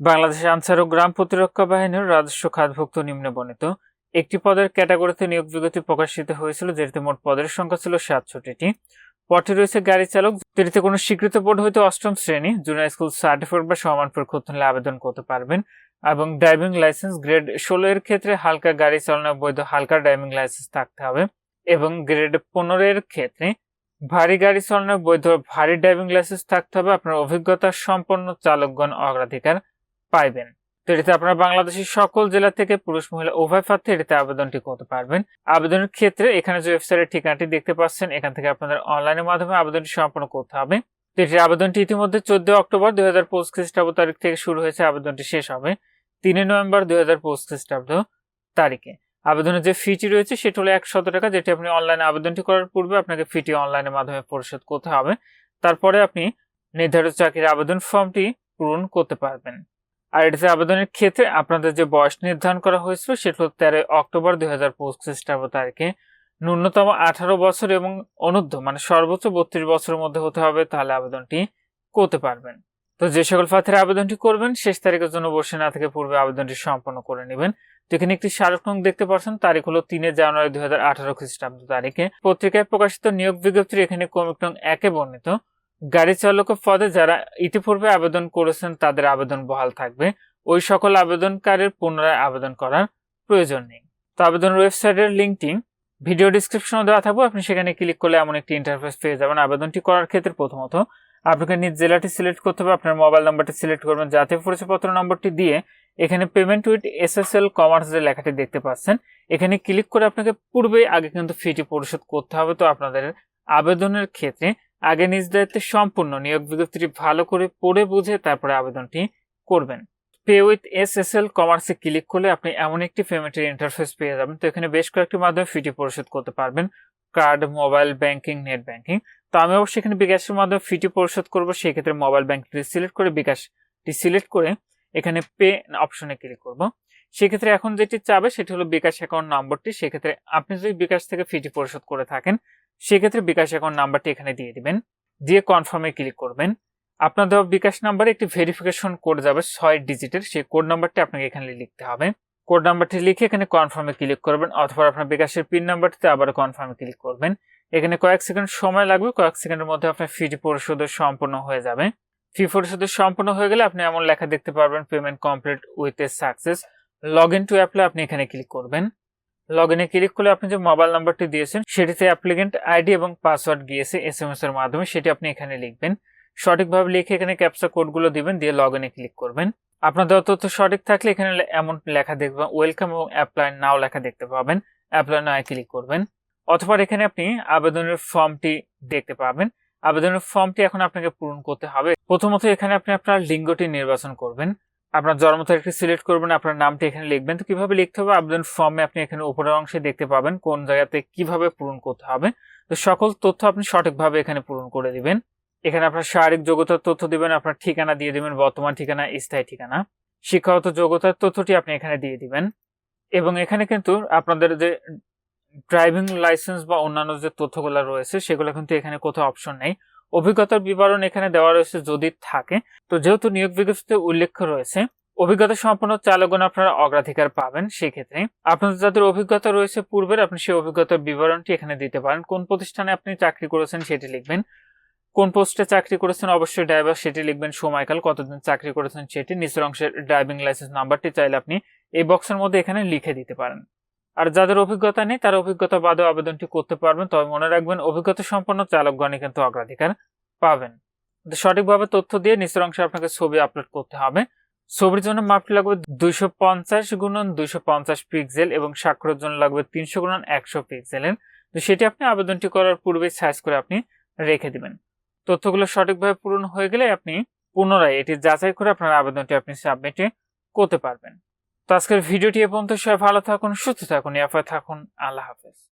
বাংলাদেশ আনসার ও গ্রাম প্রতিরক্ষা বাহিনীর রাজস্ব খাতভুক্ত নিম্নে বর্ণিত। একটি পদের ক্যাটাগরিতে নিয়োগ বিজ্ঞপ্তি প্রকাশিত হয়েছিল, যেটিতে মোট পদের সংখ্যা ছিল সাতষট্টিটি। পদটি রয়েছে গাড়ি চালক, যেটিতে কোনো স্বীকৃত বোর্ড হইতে অষ্টম শ্রেণি, জুনিয়র স্কুল সার্টিফিকেট বা সমান পরীক্ষা আবেদন করতে পারবেন, এবং ড্রাইভিং লাইসেন্স গ্রেড ষোলো এর ক্ষেত্রে হালকা গাড়ি চালানোর বৈধ হালকা ড্রাইভিং লাইসেন্স থাকতে হবে, এবং গ্রেড পনেরো এর ক্ষেত্রে ভারী গাড়ি চালানোর বৈধ ভারী ড্রাইভিং লাইসেন্স থাকতে হবে। আপনার অভিজ্ঞতা সম্পন্ন চালকগণ অগ্রাধিকার পাইবেন। তো এটিতে আপনারা বাংলাদেশের সকল জেলা থেকে পুরুষ, মহিলা, উভয় প্রার্থী এটিতে আবেদনটি করতে পারবেন। আবেদনের ক্ষেত্রে এখানে যে ওয়েবসাইটের ঠিকানাটি দেখতে পাচ্ছেন, এখান থেকে আপনাদের অনলাইনের মাধ্যমে আবেদনটি সম্পন্ন করতে হবে। এটির আবেদনটি ইতিমধ্যে চোদ্দ অক্টোবর দুই হাজার পঁচিশ খ্রিস্টাব্দ তারিখ থেকে শুরু হয়েছে, আবেদনটি শেষ হবে তিনই নভেম্বর দুই হাজার পঁচিশ খ্রিস্টাব্দ তারিখে। আবেদনের যে ফিটি রয়েছে, সেটি হলো একশত টাকা, যেটি আপনি অনলাইনে আবেদনটি করার পূর্বে আপনাকে ফিটি অনলাইনের মাধ্যমে পরিশোধ করতে হবে। তারপরে আপনি নির্ধারিত চাকরির আবেদন ফর্মটি পূরণ করতে পারবেন। আর এটিতে আবেদনের ক্ষেত্রে আপনাদের যে বয়স নির্ধারণ করা হয়েছিল, সেটা হলো তেরোই অক্টোবর দুই হাজার পঁচিশ তারিখে। ন্যূনতম আঠারো বছর এবং অনূর্ধ্ব মানে সর্বোচ্চ বত্রিশ বছরের মধ্যে হতে হবে, তাহলে আবেদনটি করতে পারবেন। তো যে সকল প্রার্থীরা আবেদনটি করবেন, শেষ তারিখের জন্য বসে না থেকে পূর্বে আবেদনটি সম্পন্ন করে নেবেন। তো এখানে একটি স্মারক নং দেখতে পাচ্ছেন, তারিখ হলো তিনে জানুয়ারি দুই হাজার আঠারো খ্রিস্টাব্দ তারিখে। পত্রিকায় প্রকাশিত নিয়োগ বিজ্ঞপ্তির এখানে ক্রমিক নং একে বর্ণিত। গাড়ি চালক পদে যারা ইতিপূর্বে আবেদন করেছেন, তাদের আবেদন বহাল থাকবে। ওই সকল আবেদনকারীর পুনরায় আবেদন করার প্রয়োজন নেই। তো আবেদন ওয়েবসাইটের লিঙ্কটি ভিডিও ডিসক্রিপশনে দেওয়া থাকবে। আপনি সেখানে ক্লিক করলে এমন একটি ইন্টারফেস পেয়ে যাবেন। আবেদনটি করার ক্ষেত্রে প্রথমত আপনাকে নিজ জেলাটি সিলেক্ট করতে হবে। আপনার মোবাইল নাম্বারটি সিলেক্ট করবেন। জাতীয় পরিচয়পত্র নম্বরটি দিয়ে এখানে পেমেন্ট উইথ এসএসএল কমার্স যে লেখাটি দেখতে পাচ্ছেন, এখানে ক্লিক করে আপনাকে পূর্বে আগে কিন্তু ফিটি পরিশোধ করতে হবে। তো আপনাদের আবেদনের ক্ষেত্রে আগে নিজ দায়িত্বে সম্পূর্ণ নিয়োগ বিজ্ঞপ্তিটি ভালো করে পড়ে বুঝে তারপরে আবেদনটি করবেন। Pay with S S L কমার্সে ক্লিক করলে আপনি এমন একটি পেমেন্টের ইন্টারফেস পেয়ে যাবেন। তো এখানে বেশ কয়েকটি মাধ্যমে ফিটি পরিশোধ করতে পারবেন। Card, mobile banking, net banking. তো আমি অবশ্যই এখানে বিকাশের মাধ্যমে ফিটি পরিশোধ করব, সেক্ষেত্রে মোবাইল ব্যাংকটি সিলেক্ট করে বিকাশটি সিলেক্ট করে এখানে পে অপশনে ক্লিক করব। সেক্ষেত্রে এখন যেটি চাবে সেটি হলো বিকাশ অ্যাকাউন্ট নম্বরটি। সেক্ষেত্রে আপনি যদি বিকাশ থেকে ফিটি পরিশোধ করে থাকেন সেক্ষেত্রে বিকাশ অ্যাকাউন্ট নাম্বারটি এখানে দিয়ে দিবেন। দিয়ে কনফার্মে ক্লিক করবেন। আপনার দেওয়া বিকাশ নাম্বারে একটি ভেরিফিকেশন কোড যাবে, ছয় ডিজিটের সেই কোড নাম্বারটি আপনাকে এখানে লিখতে হবে। কোড নাম্বারটি লিখে এখানে কনফার্মে ক্লিক করবেন, অথবা আপনার বিকাশের পিন নাম্বারটিতে আবার কনফার্মে ক্লিক করবেন। এখানে কয়েক সেকেন্ড সময় লাগবে, কয়েক সেকেন্ডের মধ্যে আপনার ফি পরিশোধ সম্পূর্ণ হয়ে যাবে। ফি পরিশোধ সম্পূর্ণ হয়ে গেলে আপনি এমন লেখা দেখতে পারবেন payment complete with a success log in to apply আপনি এখানে ক্লিক করবেন। লগ ইনে ক্লিক করলে আপনি যে মোবাইল নাম্বারটি দিয়েছেন, সেটিতে অ্যাপ্লিকেন্ট আইডি এবং পাসওয়ার্ড গিয়েছে এস এম এস এর মাধ্যমে, সেটি আপনি এখানে লিখবেন। সঠিকভাবে লিখে এখানে ক্যাপচা কোডগুলো দিবেন, দিয়ে লগ ইনে ক্লিক করবেন। আপনার দেওয়া তথ্য সঠিক থাকলে এখানে এমন লেখা দেখবেন ওয়েলকাম এবং অ্যাপ্লাই নাও লেখা দেখতে পাবেন। অ্যাপ্লাই নাও ক্লিক করবেন। অথবা এখানে আপনি আবেদনের ফর্মটি দেখতে পাবেন। আবেদনের ফর্মটি এখন আপনাকে পূরণ করতে হবে। প্রথমত এখানে আপনি আপনার লিঙ্গটি নির্বাচন করবেন। আপনার জন্ম তারিখটি সিলেক্ট করবেন, আপনার নামটি এখানে লিখবেন। তো কীভাবে লিখতে হবে? আবেদন ফর্মে আপনি এখানে উপরের অংশে দেখতে পাবেন কোন জায়গাতে কীভাবে পূরণ করতে হবে। তো সকল তথ্য আপনি সঠিকভাবে এখানে পূরণ করে দিবেন। এখানে আপনার শারীরিক যোগ্যতার তথ্য দিবেন, আপনার ঠিকানা দিয়ে দিবেন, বর্তমান ঠিকানা, স্থায়ী ঠিকানা। শিক্ষাগত যোগ্যতার তথ্যটি আপনি এখানে দিয়ে দিবেন। এবং এখানে কিন্তু আপনাদের যে ড্রাইভিং লাইসেন্স বা অন্যান্য যে তথ্যগুলো রয়েছে, সেগুলো কিন্তু এখানে কোথাও অপশন নেই। অভিজ্ঞতার বিবরণ এখানে দেওয়া রয়েছে যদি থাকে। তো যেহেতু নিয়োগ বিজ্ঞপ্তিতে উল্লেখ রয়েছে, অভিজ্ঞতা সম্পন্ন চালকগণ আপনারা অগ্রাধিকার পাবেন সেই ক্ষেত্রে আপনাদের যাদের অভিজ্ঞতা রয়েছে পূর্বের, আপনি সেই অভিজ্ঞতার বিবরণটি এখানে দিতে পারেন। কোন প্রতিষ্ঠানে আপনি চাকরি করেছেন সেটি লিখবেন। কোন পোস্টে চাকরি করেছেন অবশ্যই ড্রাইভার সেটি লিখবেন সময়কাল, কতদিন চাকরি করেছেন সেটি, নিচের অংশের ড্রাইভিং লাইসেন্স নাম্বারটি চাইলে আপনি এই বক্সের মধ্যে এখানে লিখে দিতে পারেন। আর যাদের অভিজ্ঞতা নেই, তার অভিজ্ঞতা বাদেও আবেদনটি করতে পারবেন। তবে মনে রাখবেন, অভিজ্ঞতা সম্পন্ন চালকগণই কিন্তু অগ্রাধিকার পাবেন। সঠিকভাবে তথ্য দিয়ে নিচের অংশে আপনাকে ছবি আপলোড করতে হবে। ছবির জন্য মাপটি লাগবে দুইশো পঞ্চাশ গুণন দুইশো পঞ্চাশ পিক্সেল এবং স্বাক্ষরের জন্য লাগবে তিনশো গুণন একশো পিক্সেলের। তো সেটি আপনি আবেদনটি করার পূর্বে সাইজ করে আপনি রেখে দিবেন। তথ্যগুলো সঠিকভাবে পূরণ হয়ে গেলে আপনি পুনরায় এটি যাচাই করে আপনার আবেদনটি আপনি সাবমিটে করতে পারবেন। তো আজকের ভিডিওটি এ পর্যন্ত। সবাই ভালো থাকুন সুস্থ থাকুন এফআই থাকুন। আল্লাহ হাফেজ।